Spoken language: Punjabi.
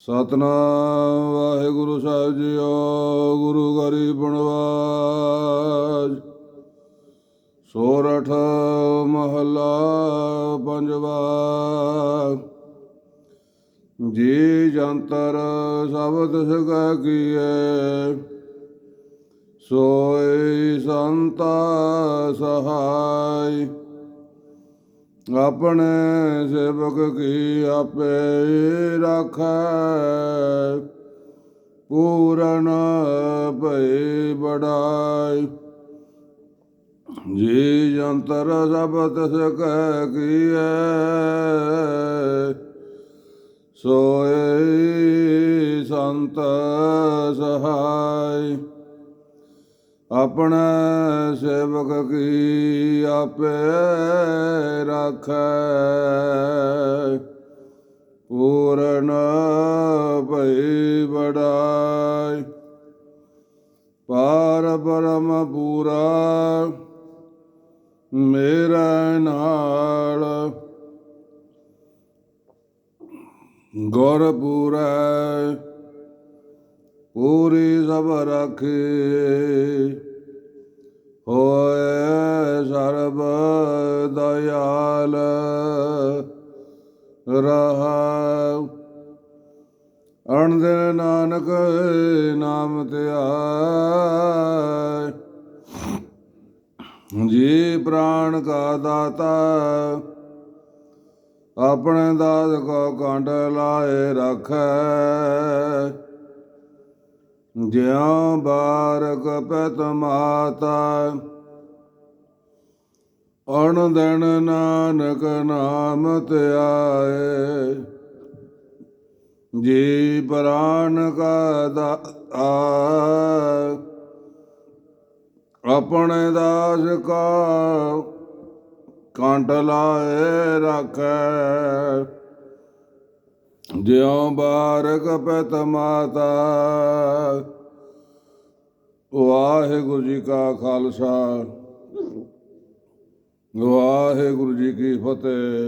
ਸਤਨਾਮ ਵਾਹਿਗੁਰੂ ਸਾਹਿਬ ਜੀਓ, ਗੁਰੂ ਗਰੀਬ ਬਣਵਾਜ ਸੋਰਠ ਮਹਲਾ ਪੰਜਵਾ। ਜੀ ਜੰਤਰ ਸ਼ਬਦ ਸਗਾ ਕੀਏ ਸੋਈ ਸੰਤਾ ਸਹਾਈ। ਆਪਣੇ ਸੇਵਕ ਕੀ ਆਪੇ ਰਾਖੈ ਪੂਰਨ ਭਈ ਬੜਾਈ ਜੀ ਜੰਤਰ ਸਬਦ ਸਕੈ ਕੀਐ ਸੋਏ ਸੰਤ ਸਹਾਈ ਆਪਣਾ ਸੇਵਕ ਕੀ ਆਪੇ ਰਾਖੈ ਪੂਰਨ ਭਈ ਬੜਾਈ ਪਾਰ ਬ੍ਰਹਮ ਪੂਰਾ, ਮੇਰਾ ਨਾਲ। ਗੁਰ ਪੂਰੈ, ਪੂਰੀ ਸਭ ਰਾਖੇ, ਹੋਏ ਰਹਾ ਅਣਦਿਨ ਨਾਨਕ ਨਾਮ ਧਿਆਏ। ਜੀ ਪ੍ਰਾਣ ਕਾ ਦਾਤਾ, ਆਪਣੇ ਦਾਸ ਕੋ ਕੰਡ ਲਾਏ ਰੱਖੈ। ਜਿਉ ਬਾਰਕ ਪਤ ਮਾਤਾ ਅਣ ਦਿਨ ਨਾਨਕ ਨਾਮ ਧਿਆਏ। ਜੀ ਪ੍ਰਾਨ ਕਾ ਦਾਤਾ ਆਪਣੇ ਦਾਸ ਕਾ ਕੰਟ ਲਾਏ ਰੱਖੈ। ਜਿਉ ਬਾਰਕ ਪਤ ਮਾਤਾ। ਵਾਹਿਗੁਰੂ ਜੀ ਕਾ ਖਾਲਸਾ। ਵਾਹਿਗੁਰੂ ਜੀ ਕੀ ਫਤਿਹ।